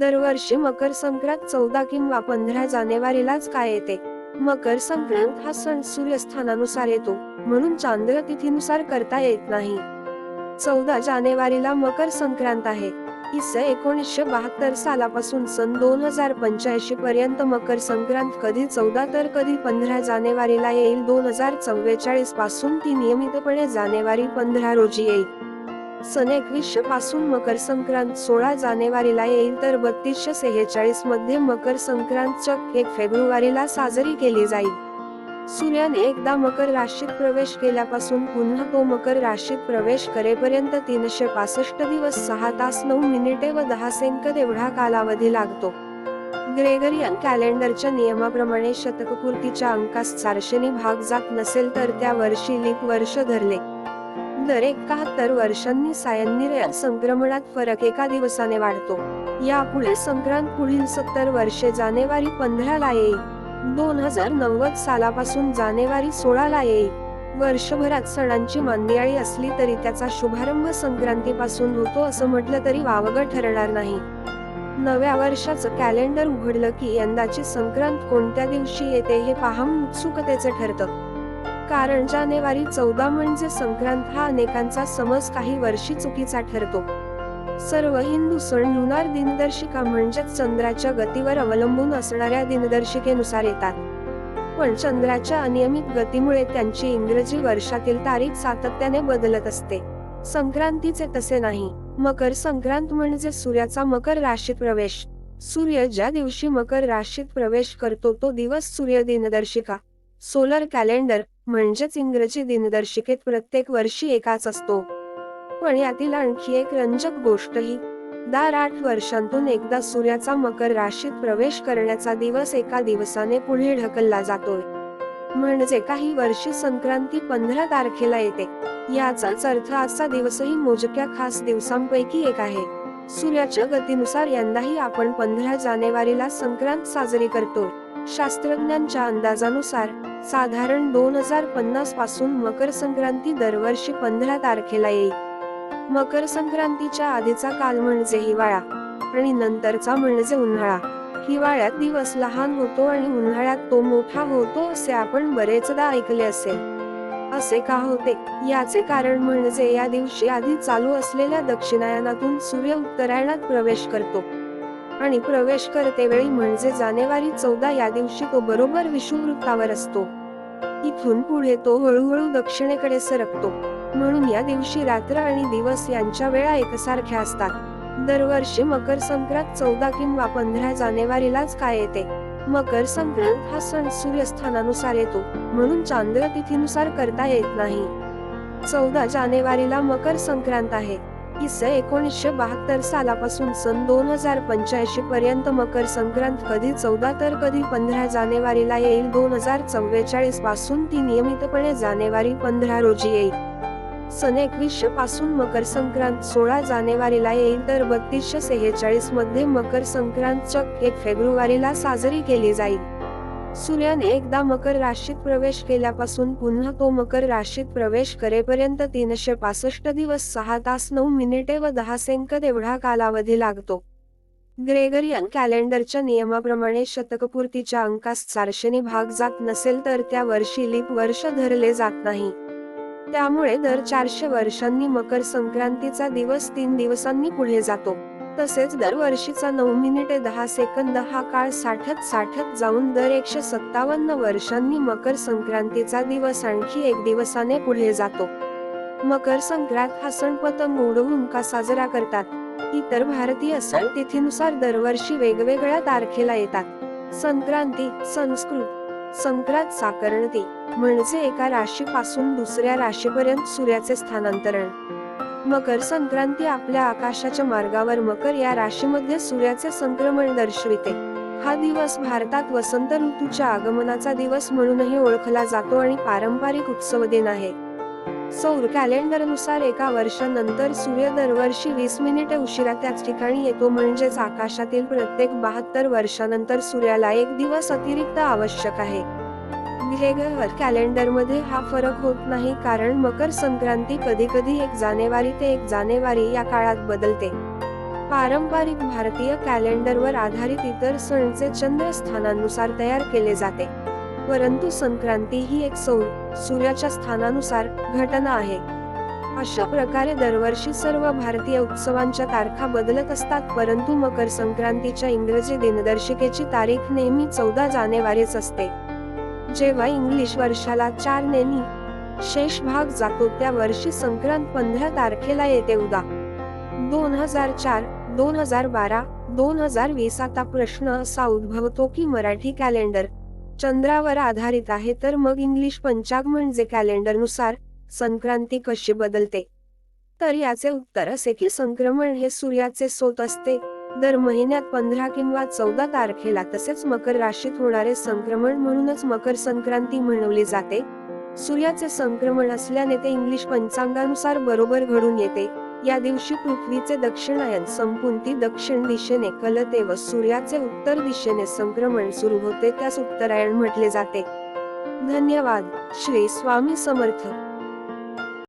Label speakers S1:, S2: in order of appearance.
S1: दरवर्षी मकर संक्रांत चौदा किंवा पंधरा जानेवारीलाच काय येते? मकर संक्रांत हा सण सूर्यस्थानानुसार येतो म्हणून चांद्र तिथीनुसार करता येत नाही. चौदा जानेवारीला मकर संक्रांत आहे. इस एकोणीसशे बहात्तर सालापासून सन दोन हजार पंच्याऐंशी पर्यंत मकर संक्रांत कधी चौदा तर कधी पंधरा जानेवारीला येईल दोन हजार चव्वेचाळीसपासून ती नियमितपणे जानेवारी पंधरा रोजी येईल. सन एकवीसशे पासून मकर संक्रांत सोळा जानेवारीला येईल तर बत्तीसशे सेहेचाळीसमध्ये मकर संक्रांत चक एक फेब्रुवारीला साजरी केली जाईल. सूर्याने एकदा मकर राशीत प्रवेश केल्यापासून पुन्हा तो मकर राशीत प्रवेश करेपर्यंत तीनशे पासष्ट दिवस सहा तास नऊ मिनिटे व दहा सेंकद एवढा कालावधी लागतो. ग्रेगरियन कॅलेंडरच्या नियमाप्रमाणे शतकपूर्तीच्या अंकास चारशेनी भाग जात नसेल तर त्या वर्षी लीप वर्ष धरले. दर एकाहत्तर वर्षांनी सायन्निर्यात संक्रमणात फरक एका दिवसाने वाढतो. यापुढे संक्रांत पुढील सत्तर वर्षे जानेवारी पंधराला येईल. दोन हजार नव्वद सालापासून जानेवारी सोळाला येईल. वर्षभरात सणांची मांदियाळी असली तरी त्याचा शुभारंभ संक्रांतीपासून होतो असं म्हटलं तरी वावगं ठरणार नाही. नव्या वर्षाचं कॅलेंडर उघडलं की यंदाची संक्रांत कोणत्या दिवशी येते हे पाहून उत्सुकतेचं ठरतं. कारण जानेवारी चौदा म्हणजे संक्रांत हा अनेकांचा समज काही वर्षी चुकीचा ठरतो. सर्व हिंदू सण लुनार दिनदर्शिका म्हणजेच चंद्राच्या गतीवर अवलंबून असणाऱ्या दिनदर्शिकेनुसार येतात. पण चंद्राच्या अनियमित गतीमुळे त्यांची इंग्रजी वर्षातील तारीख सातत्याने बदलत असते. संक्रांतीचे तसे नाही. मकर संक्रांत म्हणजे सूर्याचा मकर राशीत प्रवेश. सूर्य ज्या दिवशी मकर राशीत प्रवेश करतो तो दिवस सूर्य दिनदर्शिका. सोलर कॅलेंडर म्हणजेच इंग्रजी दिनदर्शिकेत प्रत्येक वर्षी एकाच असतो. पण यातील आणखी एक रंजक गोष्ट ही दर आठ वर्षांतून एकदा सूर्याचा मकर राशीत प्रवेश करण्याचा दिवस एका दिवसाने पुढे ढकलला जातोय. म्हणजे काही वर्षी संक्रांती पंधरा तारखेला येते. याचाच अर्थ आजचा दिवसही मोजक्या खास दिवसांपैकी एक आहे. सूर्याच्या गतीनुसार यंदाही आपण पंधरा जानेवारीला संक्रांत साजरी करतो शास्त्रज्ञांच्या अंदाजानुसार साधारण दोन हजार पन्नासपासून मकर संक्रांती दरवर्षी पंधरा तारखेला येईल. मकर संक्रांतीच्या आधीचा काल म्हणजे हिवाळा आणि नंतरचा म्हणजे उन्हाळा. हिवाळ्यात दिवस लहान होतो आणि उन्हाळ्यात तो मोठा होतो असे आपण बरेचदा ऐकले असेल. असे का होते? याचे कारण म्हणजे या दिवशी आधी चालू असलेल्या दक्षिणायनातून सूर्य उत्तरायणात प्रवेश करतो. आणि प्रवेश करते वेळी म्हणजे जानेवारी चौदा या दिवशी तो बरोबर विषुववृत्तावर असतो. इथून पुढे तो हळूहळू दक्षिणेकडे सरकतो. म्हणून या दिवशी रात्र आणि दिवस यांच्या वेळा एकसारख्या असतात. दरवर्षी मकर संक्रांत चौदा किंवा पंधरा जानेवारीलाच काय येते? मकर संक्रांत हा सण सूर्यस्थानानुसार येतो म्हणून चांद्र तिथीनुसार करता येत नाही. चौदा जानेवारीला मकर संक्रांत आहे. इस एकोणीसशे बहात्तर सालापासून सन दोन हजार पंच्याऐंशी पर्यंत मकर संक्रांत कधी चौदा तर कधी पंधरा जानेवारीला येईल. दोन हजार चव्वेचाळीसपासून ती नियमितपणे जानेवारी पंधरा रोजी येईल. सन एकवीसशे पासून मकर संक्रांत सोळा जानेवारीला येईल तर बत्तीसशे सेहेचाळीसमध्ये मकर संक्रांत चक एक फेब्रुवारीला साजरी केली जाईल. सूर्याने एकदा मकर राशीत प्रवेश केल्यापासून पुन्हा तो मकर राशीत प्रवेश करेपर्यंत तीनशे पासष्ट दिवस सहा तास नऊ मिनिटे व दहा सेंकद एवढा कालावधी लागतो. ग्रेगरियन कॅलेंडरच्या नियमाप्रमाणे शतकपूर्तीच्या अंकास चारशेने भाग जात नसेल तर त्या वर्षी लीप वर्ष धरले जात नाही. त्यामुळे दर चारशे वर्षांनी मकर संक्रांतीचा दिवस तीन दिवसांनी पुढे जातो. तसेच दरवर्षीचा नऊ मिनिटे दहा सेकंद हा काळ साठत साठत जाऊन दर एकशे सत्तावन्न वर्षांनी मकर संक्रांतीचा दिवस आणखी एक दिवसाने पुढे जातो. मकर संक्रांत हा सण पतंग उडवून का साजरा करतात? इतर भारतीय सण तिथीनुसार दरवर्षी वेगवेगळ्या तारखेला येतात. संक्रांती संस्कृत संक्रांत साकरणती म्हणजे एका राशीपासून दुसऱ्या राशीपर्यंत सूर्याचे स्थानांतरण. मकर संक्रांती आपल्या आकाशाच्या मार्गावर मकर या राशीमध्ये सूर्याचे संक्रमण दर्शविते. हा दिवस भारतात वसंत ऋतूच्या आगमनाचा दिवस म्हणूनही ओळखला जातो आणि पारंपरिक उत्सव दिन आहे. सौर कॅलेंडरनुसार एका वर्षानंतर सूर्य दरवर्षी वीस मिनिटे उशिरा त्याच ठिकाणी येतो म्हणजेच आकाशातील प्रत्येक बहात्तर वर्षानंतर सूर्याला एक दिवस अतिरिक्त आवश्यक आहे. ग्रेगर कॅलेंडरमध्ये हा फरक होत नाही कारण मकर संक्रांती कधी कधी एक जानेवारी ते एक जानेवारी या काळात बदलते. पारंपरिक भारतीय कॅलेंडरवर आधारित इतर सणचे चंद्र स्थानानुसार तयार केले जाते. परंतु संक्रांती ही एक सौर सूर्याच्या स्थानानुसार घटना आहे. अशा प्रकारे दरवर्षी सर्व भारतीय उत्सवांच्या तारखा बदलत असतात परंतु मकर संक्रांतीच्या इंग्रजी दिनदर्शिकेची तारीख नेहमी चौदा जानेवारीच असते. जेव्हा इंग्लिश वर्षाला चार नेनी शेष भाग जातो त्या वर्षी संक्रांत पंधरा तारखेला येते उदा. दोन हजार चार दोन हजार बारा दोन हजार वीस आता प्रश्न असा उद्भवतो की मराठी कॅलेंडर चंद्रावर आधारित आहे तर मग इंग्लिश पंचाग म्हणजे कॅलेंडरनुसार संक्रांती कशी बदलते? तर याचे उत्तर असे की संक्रमण हे सूर्याचे सोत असते. दर महिन्यात पंधरा किंवा चौदा तारखेला तसेच मकर राशीत होणारे संक्रमण म्हणूनच मकर संक्रांती म्हणवली जाते. सूर्याचे संक्रमण असल्याने ते इंग्लिश पंचांगानुसार बरोबर घडून येते. या दिवशी पृथ्वीचे दक्षिणायन संपून ती दक्षिण दिशेने कलते व सूर्याचे उत्तर दिशेने संक्रमण सुरू होते त्यास उत्तरायण म्हटले जाते. धन्यवाद. श्री स्वामी समर्थ.